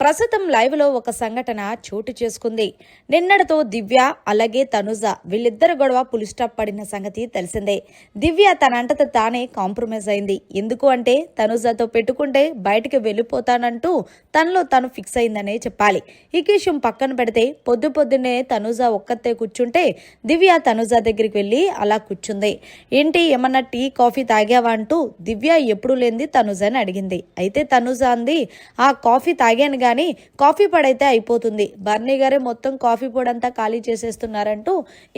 ప్రస్తుతం లైవ్లో ఒక సంఘటన చోటు చేసుకుంది. నిన్నటితో దివ్య అలాగే తనుజ వీళ్ళిద్దరు గొడవ పులి స్టాప్ పడిన సంగతి తెలిసిందే. దివ్య తనంటత తానే కాంప్రమైజ్ అయింది. ఎందుకు అంటే తనుజతో పెట్టుకుంటే బయటికి వెళ్ళిపోతానంటూ తనలో తను ఫిక్స్ అయిందనే చెప్పాలి. ఈ విషయం పక్కన పెడితే పొద్దు పొద్దున్నే తనుజ ఒక్కతే కూర్చుంటే దివ్య తనుజ దగ్గరికి వెళ్ళి అలా కూర్చుంది. ఏంటి ఏమన్నా టీ కాఫీ తాగావా అంటూ దివ్య ఎప్పుడు లేనిది తనుజ అని అడిగింది. అయితే తనుజ అంది ఆ కాఫీ తాగాను కానీ కాఫీ పొడైతే అయిపోతుంది. బర్నీ గారే మొత్తం కాఫీ పొడి అంతా ఖాళీ చేసేస్తున్నారంటూ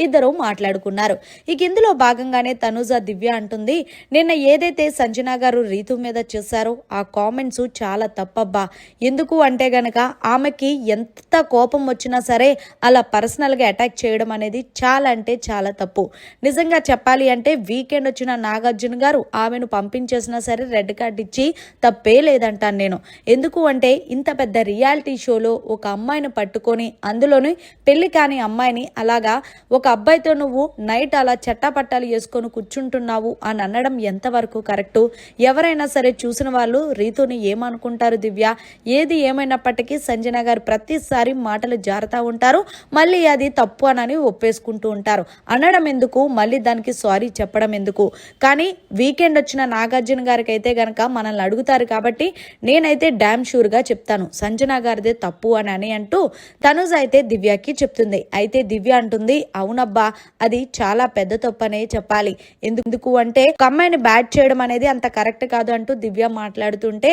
ఇద్దరు మాట్లాడుకున్నారు. ఇక ఇందులో భాగంగానే తనుజ దివ్య అంటుంది నిన్న ఏదైతే సంజన గారు రీతు మీద చేశారో ఆ కామెంట్స్ చాలా తప్పబ్బా. ఎందుకు అంటే గనక ఆమెకి ఎంత కోపం వచ్చినా సరే అలా పర్సనల్గా అటాక్ చేయడం అనేది చాలా అంటే చాలా తప్పు. నిజంగా చెప్పాలి అంటే వీకెండ్ వచ్చిన నాగార్జున గారు ఆమెను పంపించేసినా సరే రెడ్ కార్డ్ ఇచ్చి తప్పే లేదంటాను నేను. ఎందుకు అంటే ఇంత పెద్ద రియాలిటీ షోలో ఒక అమ్మాయిని పట్టుకొని అందులోని పెళ్ళి కాని అమ్మాయిని అలాగా ఒక అబ్బాయితో నువ్వు నైట్ అలా చట్టాపట్టాలు వేసుకొని కూర్చుంటున్నావు అని అనడం ఎంతవరకు కరెక్టు? ఎవరైనా సరే చూసిన వాళ్ళు రీతుని ఏమనుకుంటారు దివ్య? ఏది ఏమైనప్పటికీ సంజన గారు ప్రతిసారి మాటలు జారుతూ ఉంటారు మళ్ళీ అది తప్పు అనని ఒప్పేసుకుంటూ ఉంటారు. అనడం ఎందుకు? మళ్ళీ దానికి సారీ చెప్పడం ఎందుకు? కానీ వీకెండ్ వచ్చిన నాగార్జున గారికి అయితే గనక మనల్ని అడుగుతారు కాబట్టి నేనైతే డ్యామ్ షూర్గా చెప్తాను. సంజన గారిదే తప్పు అని అని అంటూ తనుజ అయితే దివ్యకి చెప్తుంది. అయితే దివ్య అంటుంది అవునబ్బా అది చాలా పెద్ద తప్పు అనే చెప్పాలి. ఎందుకు అంటే ఒక అమ్మాయిని బ్యాట్ చేయడం అనేది అంత కరెక్ట్ కాదు అంటూ దివ్య మాట్లాడుతుంటే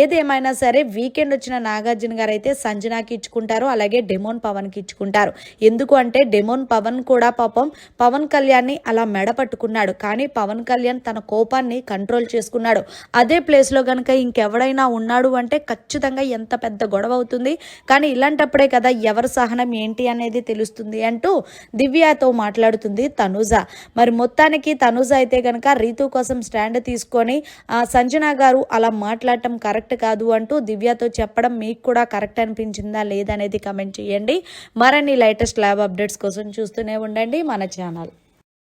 ఏదేమైనా సరే వీకెండ్ వచ్చిన నాగార్జున గారు అయితే సంజనాకి ఇచ్చుకుంటారు అలాగే డెమోన్ పవన్కి ఇచ్చుకుంటారు. ఎందుకు అంటే డెమోన్ పవన్ కూడా పాపం పవన్ కళ్యాణ్ని అలా మెడ పట్టుకున్నాడు. కానీ పవన్ కళ్యాణ్ తన కోపాన్ని కంట్రోల్ చేసుకున్నాడు. అదే ప్లేస్లో కనుక ఇంకెవడైనా ఉన్నాడు అంటే ఖచ్చితంగా ఎంత పెద్ద గొడవ అవుతుంది కానీ ఇలాంటప్పుడే కదా ఎవరి సహనం ఏంటి అనేది తెలుస్తుంది అంటూ దివ్యతో మాట్లాడుతుంది తనుజ. మరి మొత్తానికి తనుజ అయితే కనుక రీతు కోసం స్టాండ్ తీసుకొని సంజన గారు అలా మాట్లాడటం కరెక్ట్ కాదు అంటూ దివ్యతో చెప్పడం మీకు కూడా కరెక్ట్ అనిపించిందా లేదనేది కమెంట్ చేయండి. మరిన్ని లేటెస్ట్ ల్యాబ్ అప్డేట్స్ కోసం చూస్తూనే ఉండండి మన ఛానల్.